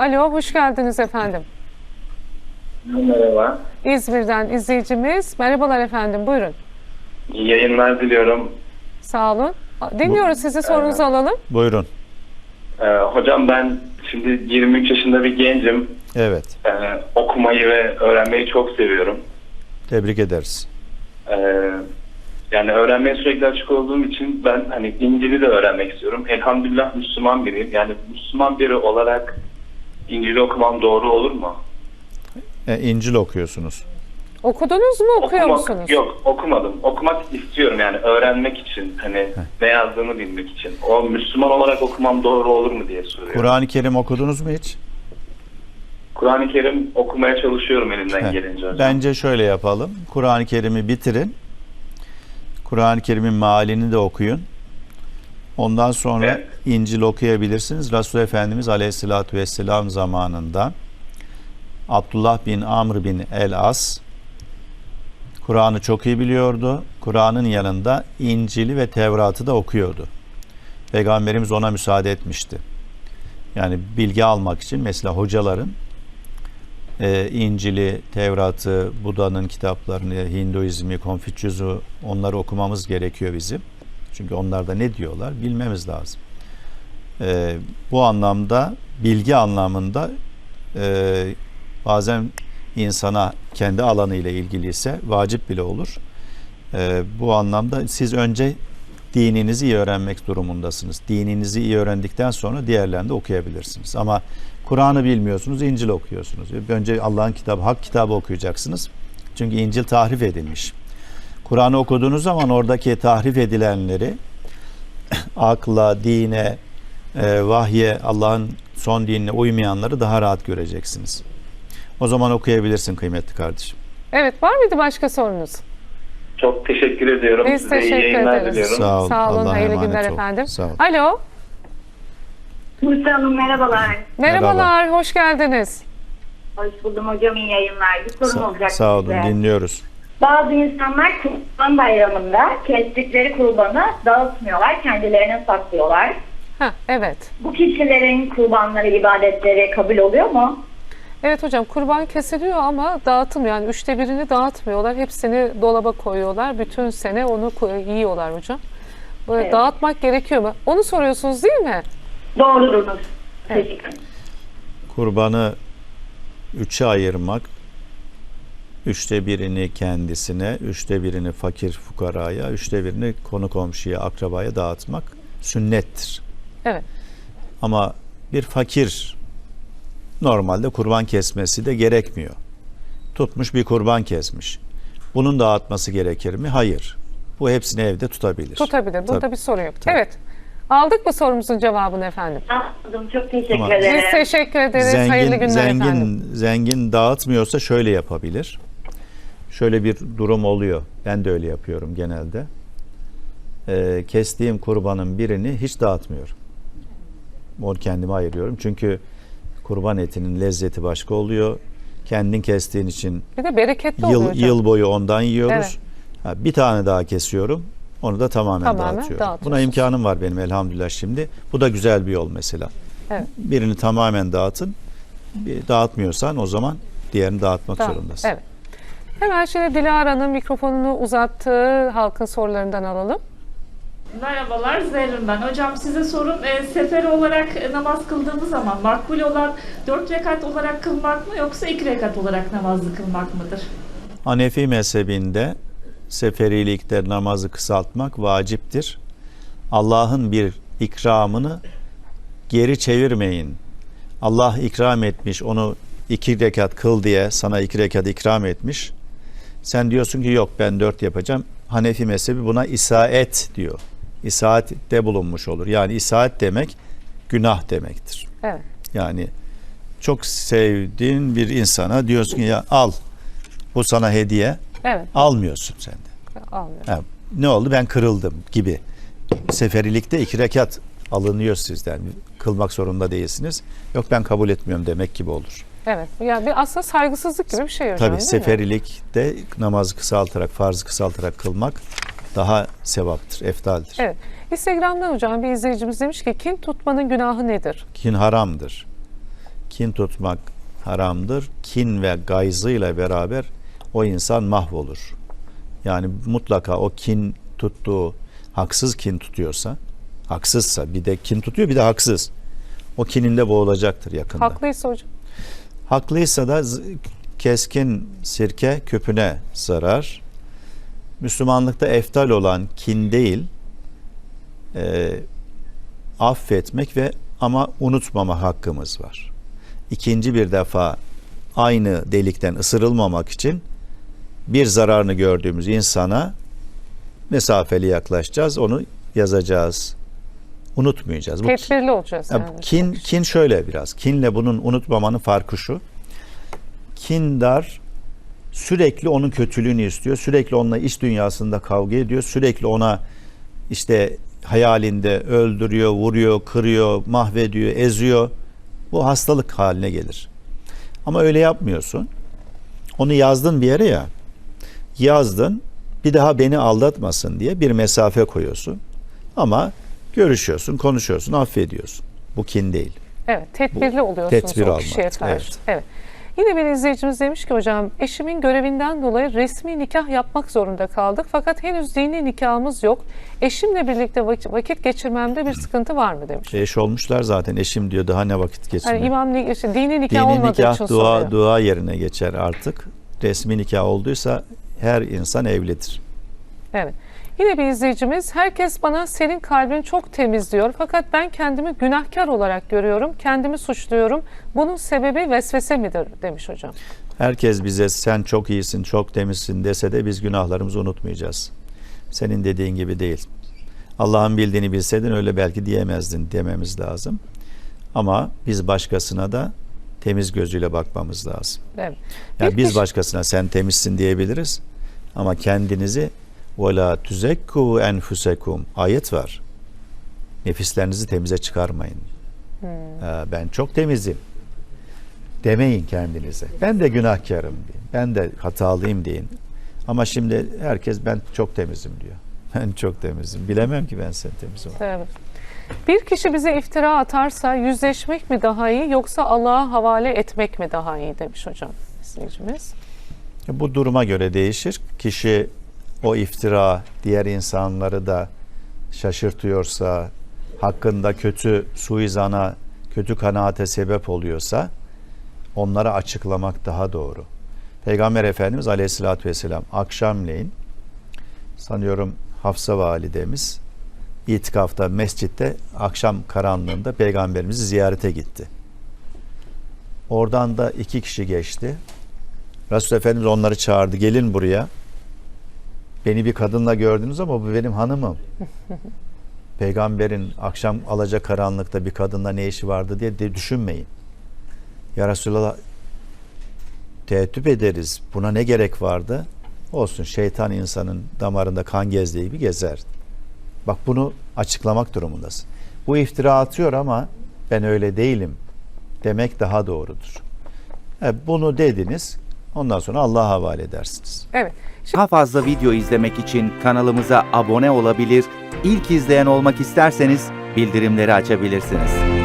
Alo, hoş geldiniz efendim. Merhaba. İzmir'den izleyicimiz. Merhabalar efendim, buyurun. İyi yayınlar diliyorum. Sağ olun. Dinliyoruz sizi, sorunuzu alalım. Buyurun. Ee, hocam ben şimdi 23 yaşında bir gencim. Evet. Ee, okumayı ve öğrenmeyi çok seviyorum. Tebrik ederiz. Ee, yani öğrenmeye sürekli açık olduğum için ben hani İncil'i de öğrenmek istiyorum. Elhamdülillah Müslüman biriyim. Yani Müslüman biri olarak İncil'i okumam doğru olur mu? E, İncil okuyorsunuz. Okudunuz mu, okuyor Okumak- musunuz? Yok okumadım. Okumak istiyorum yani öğrenmek için. Hani ne yazdığını bilmek için. O Müslüman olarak okumam doğru olur mu diye soruyorum. Kur'an-ı Kerim okudunuz mu hiç? Kur'an-ı Kerim okumaya çalışıyorum elimden Heh. gelince hocam. Bence şöyle yapalım. Kur'an-ı Kerim'i bitirin. Kur'an-ı Kerim'in mealini de okuyun. Ondan sonra Evet. İncil okuyabilirsiniz. Resul Efendimiz Aleyhisselatü Vesselam zamanında Abdullah bin Amr bin El-As Kur'an'ı çok iyi biliyordu. Kur'an'ın yanında İncil'i ve Tevrat'ı da okuyordu. Peygamberimiz ona müsaade etmişti. Yani bilgi almak için mesela hocaların e, İncil'i, Tevrat'ı, Buda'nın kitaplarını, Hinduizmi, Konfüçyüs'ü onları okumamız gerekiyor bizim. Çünkü onlarda ne diyorlar bilmemiz lazım. E, bu anlamda bilgi anlamında e, bazen insana kendi alanı ile ilgili ise vacip bile olur. E, bu anlamda siz önce dininizi iyi öğrenmek durumundasınız. Dininizi iyi öğrendikten sonra diğerlerini de okuyabilirsiniz. Ama Kur'an'ı bilmiyorsunuz, İncil okuyorsunuz. Önce Allah'ın kitabı, hak kitabı okuyacaksınız. Çünkü İncil tahrif edilmiş. Kur'an'ı okuduğunuz zaman oradaki tahrif edilenleri akla, dine, e, vahye, Allah'ın son dinine uymayanları daha rahat göreceksiniz. O zaman okuyabilirsin kıymetli kardeşim. Evet, var mıydı başka sorunuz? Çok teşekkür ediyorum. Biz Size teşekkür yayınlar ederiz. diliyorum. Sağ ol. Sağ olun, hayırlı günler ol. efendim. Sağ ol. Alo, Musa Hanım merhabalar. merhabalar, hoş geldiniz. Hoş buldum hocam iyi yayınlar. Bir sorum Sa- olacak sağ olun, size. dinliyoruz. Bazı insanlar kurban bayramında kestikleri kurbanı dağıtmıyorlar, kendilerine saklıyorlar. Ha, evet. Bu kişilerin kurbanları, ibadetleri kabul oluyor mu? Evet hocam kurban kesiliyor ama dağıtım yani üçte birini dağıtmıyorlar. Hepsini dolaba koyuyorlar. Bütün sene onu yiyorlar hocam. Böyle Evet. dağıtmak gerekiyor mu? Onu soruyorsunuz değil mi? Doğrudunuz. Evet. Kurbanı üçe ayırmak, üçte birini kendisine, üçte birini fakir fukaraya, üçte birini konu komşuya, akrabaya dağıtmak sünnettir. Evet. Ama bir fakir normalde kurban kesmesi de gerekmiyor. Tutmuş bir kurban kesmiş. Bunun dağıtması gerekir mi? Hayır. Bu hepsini evde tutabilir. Tutabilir. Burada Tabii. bir sorun yok. Tabii. Evet. Aldık mı sorumuzun cevabını efendim? Anladım. Çok teşekkür Tamam. ederim. Biz teşekkür ederiz. Hayırlı Zengin, günler zengin, efendim. zengin dağıtmıyorsa şöyle yapabilir. Şöyle bir durum oluyor. Ben de öyle yapıyorum genelde. Ee, kestiğim kurbanın birini hiç dağıtmıyorum. Onu kendime ayırıyorum. Çünkü kurban etinin lezzeti başka oluyor. Kendin kestiğin için Bir de bereketli oluyor yıl hocam. yıl boyu ondan yiyoruz. Evet. Ha, bir tane daha kesiyorum. Onu da tamamen, Tamamen dağıtıyorum. Buna imkanım var benim elhamdülillah şimdi. Bu da güzel bir yol mesela. Evet. Birini tamamen dağıtın. Bir dağıtmıyorsan o zaman diğerini dağıtmak Tamam, zorundasın. Evet. Hemen şimdi Dilara'nın mikrofonunu uzattığı halkın sorularından alalım. Merhabalar Zerrin ben. Hocam size sorum e, sefer olarak namaz kıldığımız zaman makbul olan 4 rekat olarak kılmak mı yoksa 2 rekat olarak namazı kılmak mıdır? Hanefi mezhebinde seferilikte namazı kısaltmak vaciptir. Allah'ın bir ikramını geri çevirmeyin. Allah ikram etmiş, onu iki rekat kıl diye sana iki rekat ikram etmiş. Sen diyorsun ki yok ben dört yapacağım. Hanefi mezhebi buna isaet diyor. İsaatte bulunmuş olur. Yani isaat demek günah demektir. Evet. Yani çok sevdiğin bir insana diyorsun ki ya al bu sana hediye Evet. almıyorsun sen de. Almıyorum. Ha, ne oldu ben kırıldım gibi. Seferilikte iki rekat alınıyor sizden. Kılmak zorunda değilsiniz. Yok ben kabul etmiyorum demek gibi olur. Evet. Yani bir aslında saygısızlık gibi bir şey hocam Tabii değil mi? seferilikte namazı kısaltarak, farzı kısaltarak kılmak daha sevaptır, eftaldir. Evet. Instagram'dan hocam bir izleyicimiz demiş ki kin tutmanın günahı nedir? Kin haramdır. kin tutmak haramdır. Kin ve gayzıyla beraber o insan mahvolur. Yani mutlaka o kin tuttuğu haksız kin tutuyorsa, haksızsa bir de kin tutuyor bir de haksız. O kininde boğulacaktır yakında. Haklıysa hocam. Haklıysa da keskin sirke küpüne zarar. Müslümanlıkta eftal olan kin değil, e, affetmek ve ama unutmama hakkımız var. İkinci bir defa aynı delikten ısırılmamak için bir zararını gördüğümüz insana mesafeli yaklaşacağız, onu yazacağız. Unutmayacağız. Bu Tedbirli olacağız ya yani. kin kin şöyle biraz. Kinle bunun unutmamanın farkı şu. Kindar sürekli onun kötülüğünü istiyor. Sürekli onunla iş dünyasında kavga ediyor. Sürekli ona işte hayalinde öldürüyor, vuruyor, kırıyor, mahvediyor, eziyor. Bu hastalık haline gelir. Ama öyle yapmıyorsun. Onu yazdın bir yere ya. Yazdın. Bir daha beni aldatmasın diye bir mesafe koyuyorsun. Ama görüşüyorsun, konuşuyorsun, affediyorsun. Bu kin değil. Evet, tedbirli oluyorsunuz tedbir o almak, kişiye karşı. evet. Evet. Yine bir izleyicimiz demiş ki hocam eşimin görevinden dolayı resmi nikah yapmak zorunda kaldık fakat henüz dini nikahımız yok. Eşimle birlikte vak- vakit geçirmemde bir sıkıntı var mı demiş. Eş olmuşlar zaten. Eşim diyor daha ne vakit. Hani imam ni- işte dini nikah Dini olmadığı nikah için dua, soruyor. dua yerine geçer artık. Resmi nikah olduysa her insan evlidir. Evet. Yine bir izleyicimiz herkes bana senin kalbin çok temiz diyor fakat ben kendimi günahkar olarak görüyorum. Kendimi suçluyorum. Bunun sebebi vesvese midir demiş hocam. Herkes bize sen çok iyisin, çok temizsin dese de biz günahlarımızı unutmayacağız. Senin dediğin gibi değil. Allah'ın bildiğini bilseydin öyle belki diyemezdin dememiz lazım. Ama biz başkasına da temiz gözüyle bakmamız lazım. Evet. Yani Bir biz kişi- başkasına sen temizsin diyebiliriz. Ama kendinizi ve la tuzekku enfusekum ayet var. Nefislerinizi temize çıkarmayın. Hmm. Ee, ben çok temizim. Demeyin kendinize. Ben de günahkarım. Diyeyim. Ben de hatalıyım deyin. Ama şimdi herkes ben çok temizim diyor. Ben çok temizim. Bilemem ki ben sen temiz ol. Evet. Bir kişi bize iftira atarsa yüzleşmek mi daha iyi yoksa Allah'a havale etmek mi daha iyi demiş hocam. Bu duruma göre değişir. Kişi o iftira diğer insanları da şaşırtıyorsa, hakkında kötü suizana, kötü kanaate sebep oluyorsa onlara açıklamak daha doğru. Peygamber Efendimiz Aleyhisselatü Vesselam akşamleyin sanıyorum Hafsa validemiz itikafta mescitte akşam karanlığında peygamberimizi ziyarete gitti. Oradan da iki kişi geçti. Resul Efendimiz onları çağırdı. Gelin buraya. Beni bir kadınla gördünüz ama bu benim hanımım. Peygamberin akşam alaca karanlıkta bir kadınla ne işi vardı diye de düşünmeyin. Ya Resulallah teettüp ederiz. Buna ne gerek vardı? Olsun şeytan insanın damarında kan gezdiği gibi gezer. Bak bunu açıklamak durumundasın. Bu iftira atıyor ama ben öyle değilim demek daha doğrudur. E, bunu dediniz. Ondan sonra Allah'a havale edersiniz. Evet. Daha fazla video izlemek için kanalımıza abone olabilir, ilk izleyen olmak isterseniz bildirimleri açabilirsiniz.